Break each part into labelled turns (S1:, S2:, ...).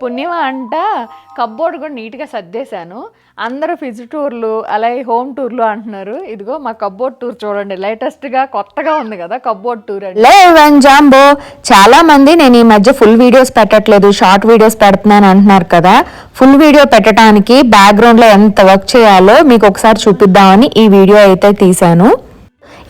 S1: పుణ్యమా అంట కబ్బోర్డ్ కూడా నీట్గా సర్దేశాను. అందరూ ఫిజ్ టూర్లు అలాగే హోమ్ టూర్లు అంటున్నారు. ఇదిగో మా కబ్బోర్డ్ టూర్ చూడండి. లేటెస్ట్గా కొత్తగా ఉంది కదా కబ్బోర్డ్ టూర్ అండి.
S2: జాంబో చాలా మంది నేను ఈ మధ్య ఫుల్ వీడియోస్ పెట్టట్లేదు షార్ట్ వీడియోస్ పెడుతున్నాను అంటున్నారు కదా. ఫుల్ వీడియో పెట్టడానికి బ్యాక్గ్రౌండ్లో ఎంత వర్క్ చేయాలో మీకు ఒకసారి చూపిద్దామని ఈ వీడియో అయితే తీశాను.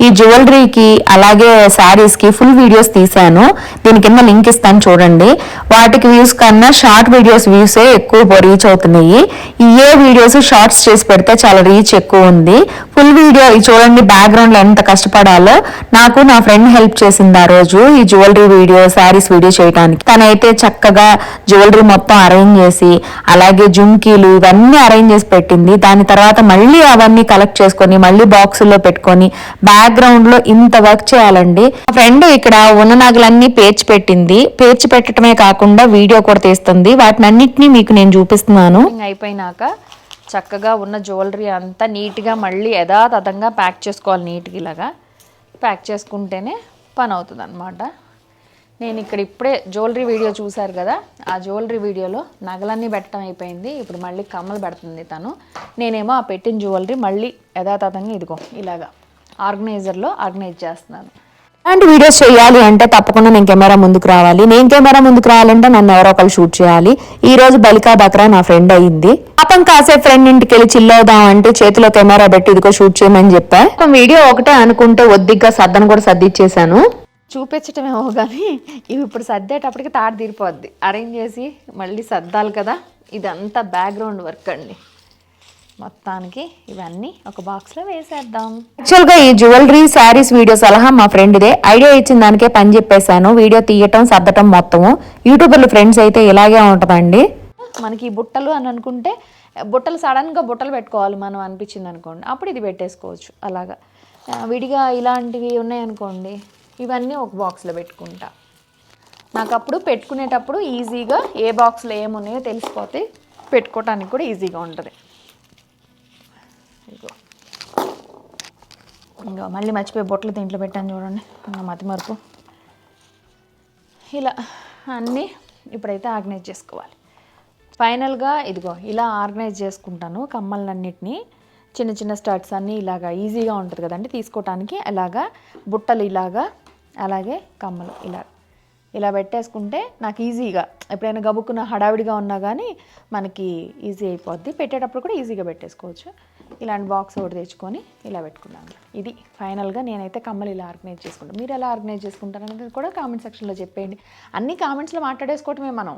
S2: ఈ జ్యువెలరీకి అలాగే శారీస్కి ఫుల్ వీడియోస్ తీశాను. దీని కింద లింక్ ఇస్తాను చూడండి. వాటికి వ్యూస్ కన్నా షార్ట్ వీడియోస్ వ్యూసే ఎక్కువ రీచ్ అవుతున్నాయి. ఈ ఏ వీడియోస్ షార్ట్స్ చేసి పెడితే చాలా రీచ్ ఎక్కువ ఉంది. ఫుల్ వీడియో ఈ చూడండి బ్యాక్గ్రౌండ్లో ఎంత కష్టపడాలో నాకు నా ఫ్రెండ్ హెల్ప్ చేసింది ఆ రోజు ఈ జ్యువెలరీ వీడియో శారీస్ వీడియో చేయడానికి తనైతే చక్కగా జ్యువెలరీ మొత్తం అరేంజ్ చేసి అలాగే జుంకీలు ఇవన్నీ అరేంజ్ చేసి పెట్టింది. దాని తర్వాత మళ్ళీ అవన్నీ కలెక్ట్ చేసుకొని మళ్ళీ బాక్సుల్లో పెట్టుకొని బ్యాగ్ బ్యాక్గ్రౌండ్లో ఇంత వర్క్ చేయాలండి. మా ఫ్రెండ్ ఇక్కడ ఉన్న నగలన్నీ పేర్చి పెట్టింది. పేర్చి పెట్టడమే కాకుండా వీడియో కూడా తీస్తుంది. వాటిని అన్నిటినీ మీకు నేను చూపిస్తున్నాను.
S1: అయిపోయినాక చక్కగా ఉన్న జ్యువెలరీ అంతా నీట్గా మళ్ళీ యథాతథంగా ప్యాక్ చేసుకోవాలి నీట్గా ఇలాగా. ప్యాక్ చేసుకుంటేనే పని అవుతుంది అనమాట నేను ఇక్కడ ఇప్పుడే జ్యువెలరీ వీడియో చూశారు కదా ఆ జ్యువెలరీ వీడియోలో నగలన్నీ పెట్టడం అయిపోయింది. ఇప్పుడు మళ్ళీ కమ్మలు పెడుతుంది తను. నేనేమో ఆ పెట్టిన జ్యువెలరీ మళ్ళీ యథాతథంగా ఇదిగో ఇలాగా. ఆర్గనైజర్లో ఆర్గనైజ్ చేస్తున్నాను.
S2: ఇలాంటి వీడియోస్ చేయాలి అంటే తప్పకుండా నేను కెమెరా ముందుకు రావాలి. నేను కెమెరా ముందుకు రావాలంటే నన్ను ఎవరో ఒకరు షూట్ చేయాలి. ఈ రోజు బలికా బక్రా నా ఫ్రెండ్ అయ్యింది పాపం కాసేపు ఫ్రెండ్ ఇంటికి వెళ్ళి చిల్లవుదాం అంటే చేతిలో కెమెరా పెట్టి ఇదిగో షూట్ చేయమని చెప్పా. పాపం వీడియో ఒకటే అనుకుంటే ఒద్దిగ్గా సర్దను కూడా సర్దిచ్చేసాను
S1: చూపించటమేమో కానీ ఇవి ఇప్పుడు సర్దేటప్పటికి తాడు తీరిపోద్ది. అరేంజ్ చేసి మళ్ళీ సర్దాలి కదా. ఇదంతా బ్యాక్గ్రౌండ్ వర్క్ అండి. మొత్తానికి ఇవన్నీ ఒక బాక్స్లో వేసేద్దాం.
S2: యాక్చువల్గా ఈ జ్యువెలరీ శారీస్ వీడియో సలహా మా ఫ్రెండ్ దే ఐడియా ఇచ్చిన దానికే పని చెప్పేశాను. వీడియో తీయటం సర్దటం మొత్తము. యూట్యూబర్లు ఫ్రెండ్స్ అయితే ఇలాగే ఉంటదండి
S1: మనకి బుట్టలు అని అనుకుంటే బుట్టలు సడన్గా బుట్టలు పెట్టుకోవాలి మనం అనిపించింది అనుకోండి. అప్పుడు ఇది పెట్టేసుకోవచ్చు. అలాగా. విడిగా ఇలాంటివి ఉన్నాయనుకోండి ఇవన్నీ ఒక బాక్స్లో పెట్టుకుంటా. నాకు అప్పుడు పెట్టుకునేటప్పుడు ఈజీగా ఏ బాక్స్లో ఏమున్నాయో తెలిసిపోతే పెట్టుకోవటానికి కూడా ఈజీగా ఉంటుంది. ఇంకా మళ్ళీ మర్చిపోయి బొట్టలు దీంట్లో పెట్టాను చూడండి. ఇంకా మతి మరుపు. ఇలా అన్నీ ఇప్పుడైతే ఆర్గనైజ్ చేసుకోవాలి. ఫైనల్గా ఇదిగో ఇలా ఆర్గనైజ్ చేసుకుంటాను కమ్మలన్నిటినీ. చిన్న చిన్న స్టార్ట్స్ అన్నీ ఇలాగా ఈజీగా ఉంటుంది కదండి తీసుకోవటానికి అలాగా బుట్టలు ఇలాగా అలాగే కమ్మలు ఇలా. ఇలా పెట్టేసుకుంటే నాకు ఈజీగా ఎప్పుడైనా గబుక్కున హడావిడిగా ఉన్నా కానీ మనకి ఈజీ అయిపోద్ది. పెట్టేటప్పుడు కూడా ఈజీగా పెట్టేసుకోవచ్చు. ఇలాంటి బాక్స్ ఒకటి తెచ్చుకొని ఇలా పెట్టుకున్నాను. ఇది ఫైనల్గా నేనైతే కమ్మలు ఇలా ఆర్గనైజ్ చేసుకుంటాను. మీరు ఎలా ఆర్గనైజ్ చేసుకుంటారు అనేది కూడా కామెంట్ సెక్షన్లో చెప్పేయండి. అన్ని కామెంట్స్లో మాట్లాడేసుకోవటమే మనం.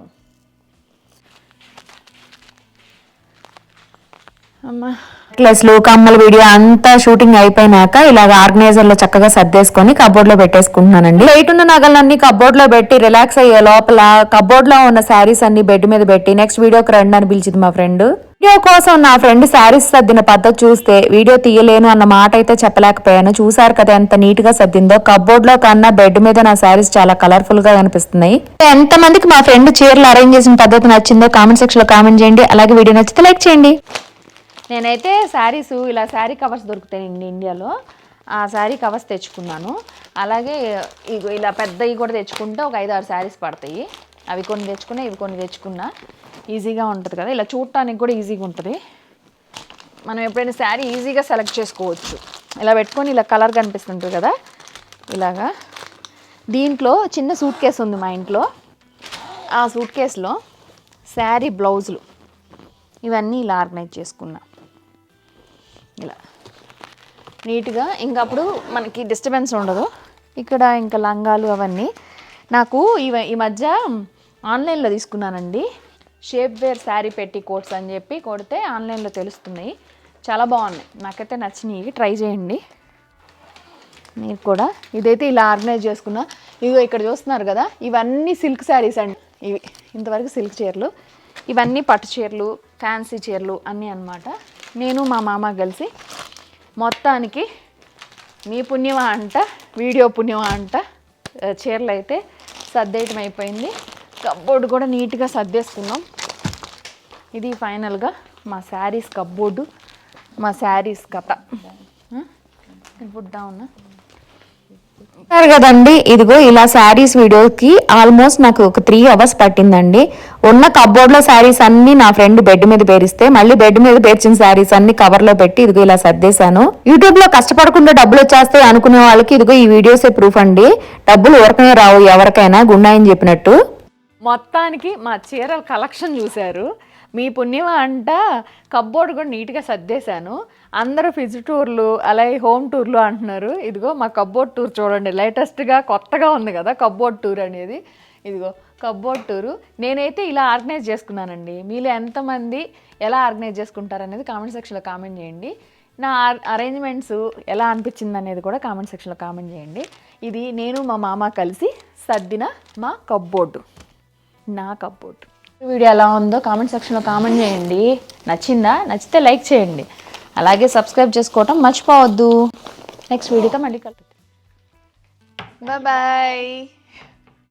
S1: అమ్మా.
S2: నెక్లెస్లు కమ్మల వీడియో అంతా షూటింగ్ అయిపోయినాక ఇలాగ ఆర్గనైజర్లో చక్కగా సర్దేసుకొని కబోర్డ్లో పెట్టేసుకుంటున్నానండి. బయట ఉన్న నగలన్నీ కబోర్డ్లో పెట్టి రిలాక్స్ అయ్యే లోపల కబోర్డ్లో ఉన్న శారీస్ అన్ని బెడ్ మీద పెట్టి నెక్స్ట్ వీడియోకి రండి అని పిలిచింది మా ఫ్రెండ్ వీడియో కోసం నా ఫ్రెండ్ శారీస్ సర్దిన పద్ధతి చూస్తే వీడియో తీయలేను అన్న మాట అయితే చెప్పలేకపోయాను. చూసారు కదా ఎంత నీట్గా సర్దిందో. కబోర్డ్లో కన్నా బెడ్ మీద నా శారీస్ చాలా కలర్ఫుల్గా కనిపిస్తున్నాయి. ఎంత మందికి మా ఫ్రెండ్ చీరలు అరేంజ్ చేసిన పద్ధతి నచ్చిందో కామెంట్ సెక్షన్లో కామెంట్ చేయండి. అలాగే వీడియో నచ్చితే లైక్ చేయండి.
S1: నేనైతే శారీస్ ఇలా శారీ కవర్స్ దొరుకుతాయండి ఇండియాలో. ఆ శారీ కవర్స్ తెచ్చుకున్నాను. అలాగే ఇగో ఇలా పెద్దవి కూడా తెచ్చుకుంటే ఒక ఐదు ఆరు శారీస్ పడతాయి. అవి కొన్ని తెచ్చుకున్నా ఇవి కొన్ని తెచ్చుకున్నా. ఈజీగా ఉంటుంది కదా. ఇలా చూడటానికి కూడా ఈజీగా ఉంటుంది. మనం ఎప్పుడైనా శారీ ఈజీగా సెలెక్ట్ చేసుకోవచ్చు. ఇలా పెట్టుకొని ఇలా కలర్ కనిపిస్తుంటుంది కదా. ఇలాగా. దీంట్లో చిన్న సూట్ కేసు ఉంది మా ఇంట్లో. ఆ సూట్ కేసులో శారీ బ్లౌజులు. ఇవన్నీ ఇలా ఆర్గనైజ్ చేసుకున్నా. ఇలా. నీట్గా ఇంకా అప్పుడు మనకి డిస్టర్బెన్స్ ఉండదు. ఇక్కడ ఇంకా లంగాలు అవన్నీ. నాకు ఇవ ఈ మధ్య ఆన్లైన్లో తీసుకున్నానండి. షేప్ వేర్ శారీ పెట్టి కోట్స్ అని చెప్పి కొడితే ఆన్లైన్లో తెలుస్తున్నాయి. చాలా బాగున్నాయి. నాకైతే నచ్చినాయి ట్రై చేయండి. మీరు కూడా. ఇదైతే ఇలా ఆర్గనైజ్ చేసుకున్నా ఇదిగో ఇక్కడ చూస్తున్నారు కదా ఇవన్నీ సిల్క్ శారీస్ అండి. ఇవి ఇంతవరకు సిల్క్ చీరలు. ఇవన్నీ పట్టు చీరలు ఫ్యాన్సీ చీరలు అన్నీ అన్నమాట. నేను మా మామ కలిసి మొత్తానికి మీ పుణ్యమా అంట వీడియో పుణ్యమా అంట చీరలు అయితే సర్దేయటం అయిపోయింది. కబ్బోర్డు కూడా నీట్గా సర్దేసుకున్నాం. ఇది ఫైనల్గా మా శారీస్ కబ్బోర్డు మా శారీస్ కథ. ఇప్పుడు ఉన్నా
S2: కదండి ఇదిగో ఇలా శారీస్ వీడియోకి ఆల్మోస్ట్ నాకు ఒక త్రీ అవర్స్ పట్టిందండి. ఉన్న కబోర్డ్ శారీస్ అన్ని నా ఫ్రెండ్ బెడ్ మీద పేరిస్తే మళ్ళీ బెడ్ మీద పేర్చిన శారీస్ అన్ని కవర్లో పెట్టి ఇదిగో ఇలా సర్దేశాను. యూట్యూబ్లో కష్టపడకుండా డబ్బులు వచ్చేస్తాయి అనుకునే వాళ్ళకి ఇదిగో ఈ వీడియోసే ప్రూఫ్ అండి. డబ్బులు ఎవరికైనా రావు ఎవరికైనా గుండాయని చెప్పినట్టు.
S1: మొత్తానికి మా చీరల కలెక్షన్ చూశారు. మీ పుణ్యమా అంట కబ్బోర్డ్ కూడా నీట్గా సర్దేశాను. అందరూ ఫిజ్ టూర్లు అలాగే హోమ్ టూర్లు అంటున్నారు. ఇదిగో మా కబ్బోర్డ్ టూర్ చూడండి. లేటెస్ట్గా కొత్తగా ఉంది కదా కబ్బోర్డ్ టూర్ అనేది. ఇదిగో కబ్బోర్డ్ టూరు. నేనైతే ఇలా ఆర్గనైజ్ చేసుకున్నానండి. మీలో ఎంతమంది ఎలా ఆర్గనైజ్ చేసుకుంటారు అనేది కామెంట్ సెక్షన్లో కామెంట్ చేయండి. నా అరేంజ్మెంట్స్ ఎలా అనిపించింది అనేది కూడా కామెంట్ సెక్షన్లో కామెంట్ చేయండి. ఇది నేను మా మామ కలిసి సర్దిన మా కబ్బోర్డు నా కప్పోర్ట్ వీడియో ఎలా ఉందో కామెంట్ సెక్షన్లో కామెంట్ చేయండి. నచ్చిందా? నచ్చితే లైక్ చేయండి. అలాగే సబ్స్క్రైబ్ చేసుకోవటం మర్చిపోవద్దు. నెక్స్ట్ వీడియోతో మళ్ళీ కలుగుతాం బాయ్